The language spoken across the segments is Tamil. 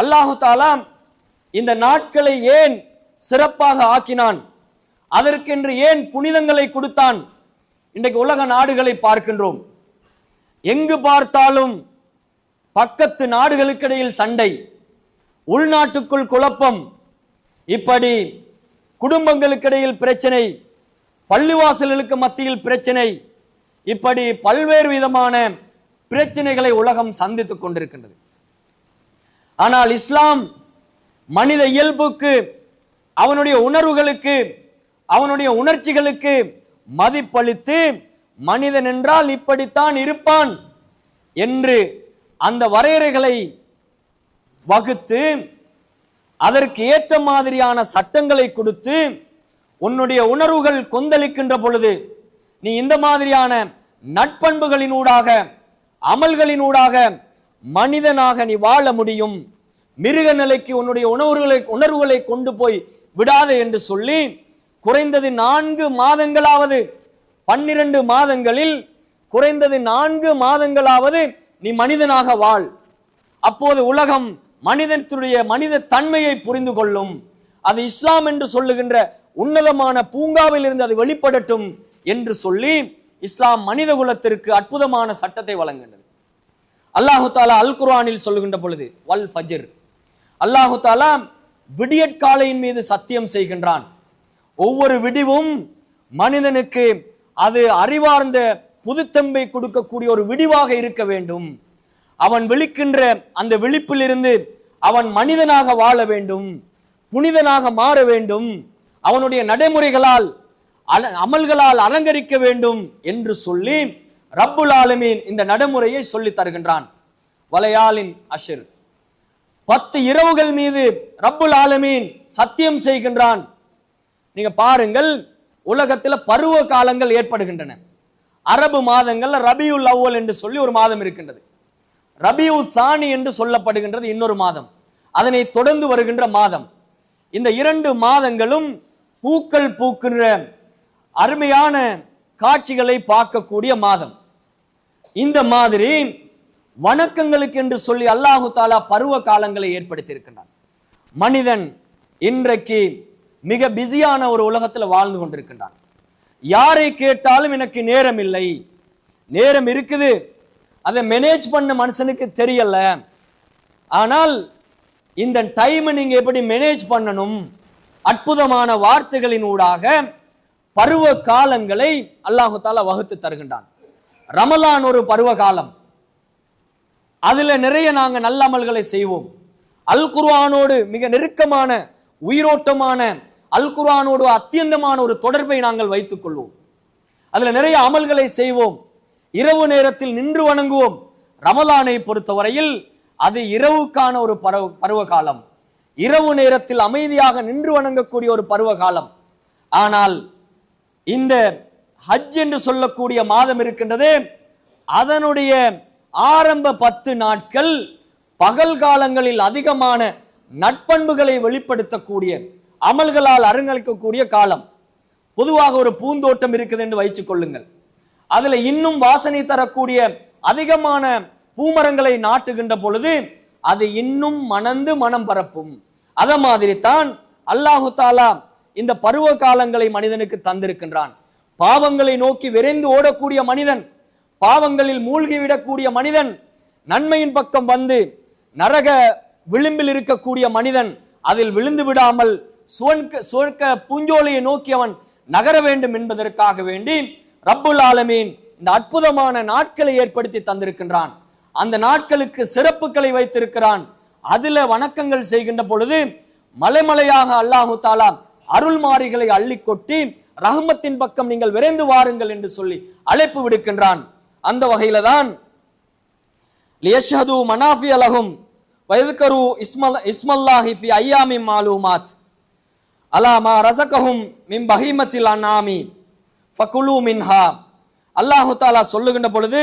அல்லாஹு தாலா இந்த நாட்களை ஏன் சிறப்பாக ஆக்கினான்? அதற்கென்று ஏன் புனிதங்களை கொடுத்தான்? இன்றைக்கு உலக நாடுகளை பார்க்கின்றோம். எங்கு பார்த்தாலும் பக்கத்து நாடுகளுக்கிடையில் சண்டை உள்நாட்டுக்குள் குழப்பம் இப்படி குடும்பங்களுக்கிடையில் பிரச்சனை பள்ளிவாசல்களுக்கு மத்தியில் பிரச்சனை இப்படி பல்வேறு விதமான பிரச்சனைகளை உலகம் சந்தித்துக் கொண்டிருக்கின்றது. ஆனால் இஸ்லாம் மனித இயல்புக்கு அவனுடைய உணர்வுகளுக்கு அவனுடைய உணர்ச்சிகளுக்கு மதிப்பளித்து மனிதன் என்றால் இப்படித்தான் இருப்பான் என்று அந்த வரையறைகளை வகுத்து அதற்கு ஏற்ற மாதிரியான சட்டங்களை கொடுத்து உன்னுடைய உணர்வுகள் கொந்தளிக்கின்ற பொழுது நீ இந்த மாதிரியான நட்பண்புகளினூடாக அமல்களினூடாக மனிதனாக நீ வாழ முடியும். மிருக நிலைக்கு உன்னுடைய உணர்வுகளை உணர்வுகளை கொண்டு போய் விடாதே என்று சொல்லி குறைந்தது நான்கு மாதங்களாவது பன்னிரண்டு மாதங்களில் குறைந்தது நான்கு மாதங்களாவது நீ மனிதனாக வாழ். அப்போது உலகம் மனிதனுடைய மனித தன்மையை புரிந்து கொள்ளும். அது இஸ்லாம் என்று சொல்லுகின்ற உன்னதமான பூங்காவில் இருந்து அது வெளிப்படட்டும் என்று சொல்லி இஸ்லாம் மனித குலத்திற்கு அற்புதமான சட்டத்தை வழங்குகின்றது அல்லாஹு தாலா அல் குர்ஆனில் சொல்லுகின்ற பொழுது வல் ஃபஜ்ர். அல்லாஹு தாலா விடியற்காலையின் மீது சத்தியம் செய்கின்றான். ஒவ்வொரு விடிவும் மனிதனுக்கு அது அறிவார்ந்த புதுத்தம்பை கொடுக்கக்கூடிய ஒரு விடிவாக இருக்க வேண்டும். அவன் விழிக்கின்ற அந்த விழிப்பிலிருந்து அவன் மனிதனாக வாழ வேண்டும் புனிதனாக மாற வேண்டும் அவனுடைய நடைமுறைகளால் அல- அமல்களால் அலங்கரிக்க வேண்டும் என்று சொல்லி ரப்புல் ஆலமீன் இந்த நடைமுறையை சொல்லித் தருகின்றான். வலையாலின் அஷிர். பத்து இரவுகள் மீது ரப்புல் ஆலமீன் சத்தியம் செய்கின்றான். நீங்க பாருங்கள் உலகத்தில் பருவ காலங்கள் ஏற்படுகின்றன. அரபு மாதங்கள்ல ரபியுல் அவ்வல் என்று சொல்லி ஒரு மாதம் இருக்கின்றது. ரபியு சாணி என்று சொல்லப்படுகின்றது இன்னொரு மாதம். அதனை தொடர்ந்து வருகின்ற மாதம். இந்த இரண்டு மாதங்களும் பூக்கள் பூக்கின்ற அருமையான காட்சிகளை பார்க்கக்கூடிய மாதம். இந்த மாதிரி வணக்கங்களுக்கு என்று சொல்லி அல்லாஹு தாலா பருவ காலங்களை ஏற்படுத்தியிருக்கின்றான். மனிதன் இன்றைக்கு மிக பிஸியான ஒரு உலகத்தில் வாழ்ந்து கொண்டிருக்கின்றான். யாரை கேட்டாலும் எனக்கு நேரம் இல்லை. நேரம் இருக்குது. அதை மேனேஜ் பண்ண மனுஷனுக்கு தெரியல. ஆனால் இந்த டைமை நீங்கள் எப்படி மேனேஜ் பண்ணணும்? அற்புதமான வார்த்தைகளின் ஊடாக பருவ காலங்களை அல்லாஹு தாலா வகுத்து தருகின்றான். ரமலான் ஒரு பருவ காலம். அதில் நிறைய நாங்கள் நல்ல அமல்களை செய்வோம். அல் குர்வானோடு மிக நெருக்கமான உயிரோட்டமான அல் குர்வானோடு அத்தியந்தமான ஒரு தொடர்பை நாங்கள் வைத்துக் கொள்வோம். நிறைய அமல்களை செய்வோம். இரவு நேரத்தில் நின்று வணங்குவோம். ரமலானை பொறுத்தவரையில் அது இரவுக்கான ஒரு பருவ பருவ காலம் இரவு நேரத்தில் அமைதியாக நின்று வணங்கக்கூடிய ஒரு பருவ காலம் ஆனால் இந்த ஹஜ் என்று சொல்லக்கூடிய மாதம் இருக்கின்றது அதனுடைய ஆரம்ப பத்து நாட்கள் பகல் காலங்களில் அதிகமான நட்பண்புகளை வெளிப்படுத்தக்கூடிய அமல்களால் அரங்கலிக்கக்கூடிய காலம். பொதுவாக ஒரு பூந்தோட்டம் இருக்குது என்று வைத்துக் கொள்ளுங்கள். அதுல இன்னும் வாசனை தரக்கூடிய அதிகமான பூமரங்களை நாட்டுகின்ற பொழுது அது இன்னும் மணந்து மனம் பரப்பும். அத மாதிரி தான் அல்லாஹு தாலா இந்த பருவ காலங்களை மனிதனுக்கு தந்திருக்கின்றான். பாவங்களை நோக்கி விரைந்து ஓடக்கூடிய மனிதன் பாவங்களில் மூழ்கி விடக்கூடிய மனிதன் நன்மையின் பக்கம் வந்து நரக விளிம்பில் இருக்கக்கூடிய மனிதன் அதில் விழுந்து விடாமல் சுவன்க சுவர்க்க பூஞ்சோலையை நோக்கி அவன் நகர வேண்டும் என்பதற்காக வேண்டி ரப்புல் ஆலமீன் இந்த அற்புதமான நாட்களை ஏற்படுத்தி தந்திருக்கின்றான். அந்த நாட்களுக்கு சிறப்புகளை வைத்திருக்கிறான். அதில் வணக்கங்கள் செய்கின்ற பொழுது மலைமலையாக அல்லாஹு தாலா அருள்மாரிகளை அள்ளி கொட்டி ரஹமத்தின் பக்கம் நீங்கள் விரைந்து வாருங்கள் என்று சொல்லி அழைப்பு விடுக்கின்றான். அந்த வகையில தான் லியஷது மனாஃபி அலகும் வயதுக்கரு இஸ்மல் இஸ்மல்லாஹி ஃபி ஐயாமி மாலூமாத். அலா மா ரசகஹும் மின் பஹீமத்தில் அன்னாமி. ஃபகுலு மின்ஹா. அல்லாஹு தாலா சொல்லுகின்ற பொழுது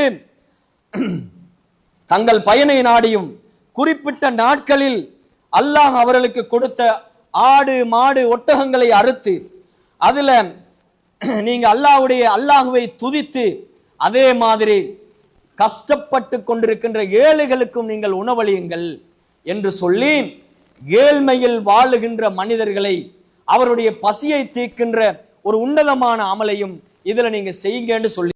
தங்கள் பயனை நாடியும் குறிப்பிட்ட நாட்களில் அல்லாஹ் அவர்களுக்கு கொடுத்த ஆடு மாடு ஒட்டகங்களை அறுத்து அதில் நீங்கள் அல்லாஹுடைய அல்லாஹுவை துதித்து அதே மாதிரி கஷ்டப்பட்டு கொண்டிருக்கின்ற ஏழைகளுக்கும் நீங்கள் உணவளியுங்கள் என்று சொல்லி ஏழ்மையில் வாழுகின்ற மனிதர்களை அவருடைய பசியை தீர்க்கின்ற ஒரு உன்னதமான அமலையும் இதுல நீங்க செய்யுங்கன்னு சொல்லி